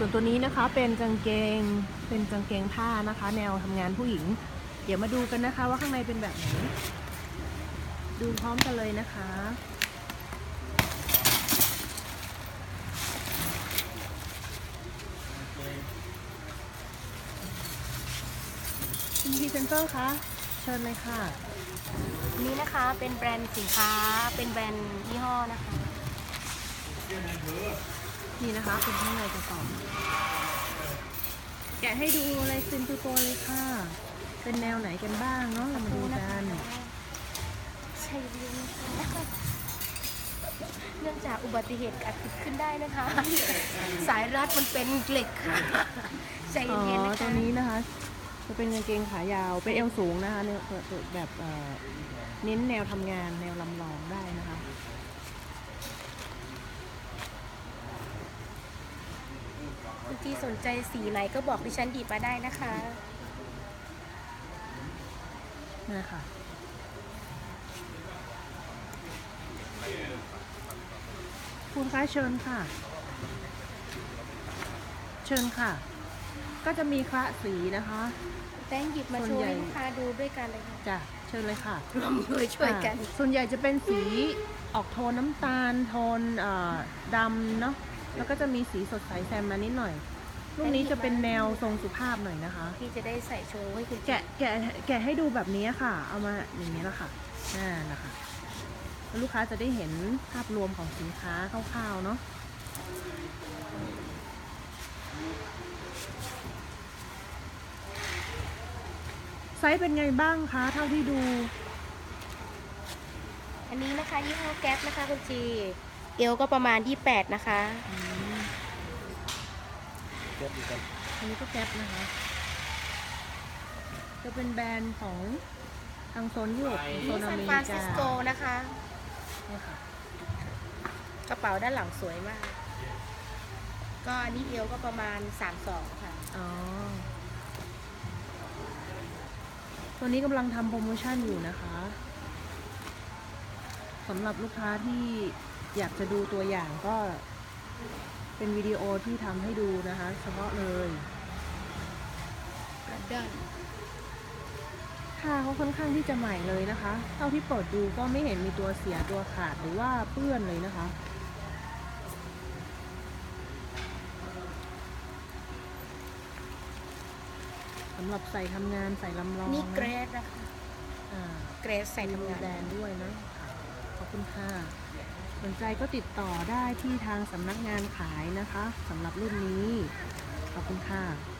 ส่วนตัวนี้นะคะเป็นกางเกงเป็นกางเกงผ้านะคะ แนวทำงานผู้หญิง เดี๋ยวมาดูกันนะคะว่าข้างในเป็นแบบไหนดูพร้อมกันเลยนะคะคุณพรีเซนเตอร์คะเชิญเลยค่ะ นี่นะคะเป็นแบรนด์สินค้าเป็นแบรนด์ยี่ห้อนะคะ นี่นะคะเป็นข้างในกระสอบแกะให้ดูลายเซ็นตัวๆเลยค่ะ เป็นแนวไหนกันบ้างเนาะเรามาดูกันใช่เรียนนะคะเนื่องจากอุบัติเหตุอาจเกิดขึ้นได้นะคะ สายรัดมันเป็นเหล็กค่ะใจอ๋อเย็นๆนะคะตัวนี้นะคะจะเป็นกางเกงขายาวเป็นเอวสูงนะคะเนี่ยแบบเอ่อเน้นแนวทำงานแนวลำลองได้นะคะ คุณที่สนใจสีไหนก็บอกดิฉันดีมาได้นะคะนี่ค่ะคุณคะเชิญค่ะ เชิญค่ะ ก็จะมีคละสีนะคะ แป้งหยิบมาส่โชวนว์ใหญ่ให้ลูกค้าดูด้วยกันเลยค่ะจ้ะเชิญเลยค่ะรวมมือช่วยกันอ่าส่วนใหญ่จะเป็นสีออกโทนน้ำตาล โทนเอ่อดำเนาะ แล้วก็จะมีสีสดใสแซมมานิดหน่อยรูปนี้จะเป็นแนวทรงสุภาพหน่อยนะคะที่จะได้ใส่โชว์ให้คุณแกะแกะแกะให้ดูแบบนี้ค่ะ เอามาอย่างนี้แหละค่ะอ่านะคะแล้วลูกค้าจะได้เห็นภาพรวมของสินค้าคร่าวๆเนาะไซส์เป็นไงบ้างคะเท่าที่ดู อันนี้นะคะยี่ห้อแก๊ปนะคะคุณจีเอวก็ประมาณ 28 นะคะ อืมอันนี้ก็แก๊ปนะคะ จะเป็นแบรนด์ของทางโซนยุโรปโซนี่นอซานเมฟรานริซิกาสโกนะคะ เนี่ยค่ะกระเป๋าด้านหลังสวยมาก ก็อันนี้เอวก็ประมาณ 32 ค่ะ อ๋อ ตัวนี้กำลังทำโปรโมชั่นอยู่นะคะสำหรับลูกค้าที่อยากจะดูตัวอย่างก็ เป็นวิดีโอที่ทำให้ดูนะคะ เฉพาะเลยด้านผ้าเขาค่อนข้างที่จะใหม่เลยนะคะ เท่าที่เปิดดูก็ไม่เห็นมีตัวเสียตัวขาดหรือว่าเปื้อนเลยนะคะ สำหรับใส่ทำงานใส่ลำลองนี่เกรนะดนะคะอ่าเกรดใส่ทำงานแบรนด์ด้วยนะค่ะขอบคุณค่ะ สนใจก็ติดต่อได้ที่ทางสำนักงานขายนะคะสำหรับรุ่นนี้ ขอบคุณค่ะ